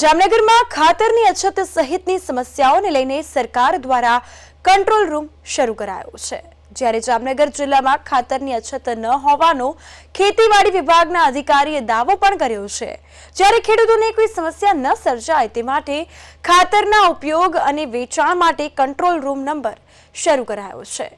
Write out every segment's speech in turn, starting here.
જામનગરમાં ખાતરની અછત સહિતની સમસ્યાઓને લઈને સરકાર દ્વારા કંટ્રોલ રૂમ શરૂ કરાયો છે. જ્યારે જામનગર જિલ્લામાં ખાતરની અછત ન હોવાનો ખેતીવાડી વિભાગના અધિકારીએ દાવો પણ કર્યો છે. જ્યારે ખેડૂતોને કોઈ સમસ્યા ન સર્જાય તે માટે ખાતરના ઉપયોગ અને વેચાણ માટે કંટ્રોલ રૂમ નંબર શરૂ કરાયો છે.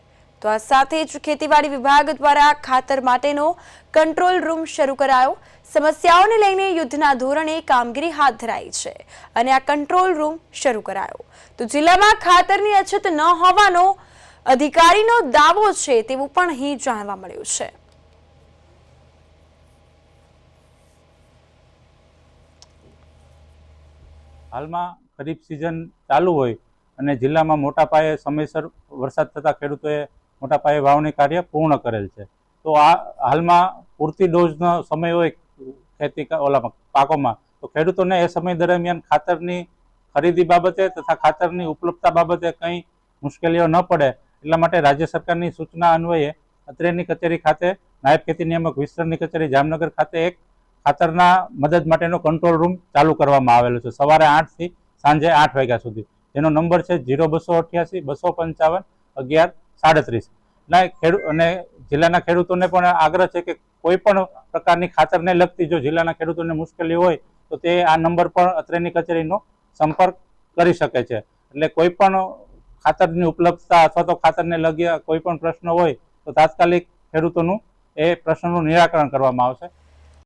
તો આ સાથે જ ખેતીવાડી વિભાગ દ્વારા ખાતર માટેનો કંટ્રોલ રૂમ શરૂ કરાયો. સમસ્યાઓને લઈને યુદ્ધના ધોરણે કામગીરી હાથ ધરાઈ છે અને આ કંટ્રોલ રૂમ શરૂ કરાયો. તો જિલ્લામાં ખાતરની અછત ન હોવાનો અધિકારીનો દાવો છે તેવું પણ અહીં જાણવા મળ્યું છે. હાલમાં ખરીફ સિઝન ચાલુ હોય અને જિલ્લામાં મોટા પાયે સમયસર વરસાદ થતાં ખેડૂતોએ મોટા પાયે વાવણી કાર્ય પૂર્ણ કરેલ છે. તો આ હાલમાં પૂરતી ડોઝનો સમય હોય ખેતી ઓલામાં પાકોમાં, તો ખેડૂતોને એ સમય દરમિયાન ખાતરની ખરીદી બાબતે તથા ખાતરની ઉપલબ્ધતા બાબતે કંઈ મુશ્કેલીઓ ન પડે, એટલા માટે રાજ્ય સરકારની સૂચના અન્વયે અત્રેની કચેરી ખાતે, નાયબ ખેતી નિયામક વિસ્તરણની કચેરી જામનગર ખાતે એક ખાતરના મદદ માટેનો કંટ્રોલ રૂમ ચાલુ કરવામાં આવેલો છે. સવારે આઠથી સાંજે આઠ વાગ્યા સુધી. જેનો નંબર છે જીરો બસો અઠ્યાસી, બસો પંચાવન, અગિયાર સાડત્રીસ. ના ખેડૂત અને જિલ્લાના ખેડૂતોને પણ આગ્રહ છે કે કોઈ પણ પ્રકારની ખાતરને લગતી જો જિલ્લાના ખેડૂતોને મુશ્કેલી હોય, તો તે આ નંબર પર અત્રેની કચેરીનો સંપર્ક કરી શકે છે. એટલે કોઈ પણ ખાતરની ઉપલબ્ધતા અથવા તો ખાતરને લગી કોઈ પણ પ્રશ્ન હોય, તો તાત્કાલિક ખેડૂતોનું એ પ્રશ્નનું નિરાકરણ કરવામાં આવશે.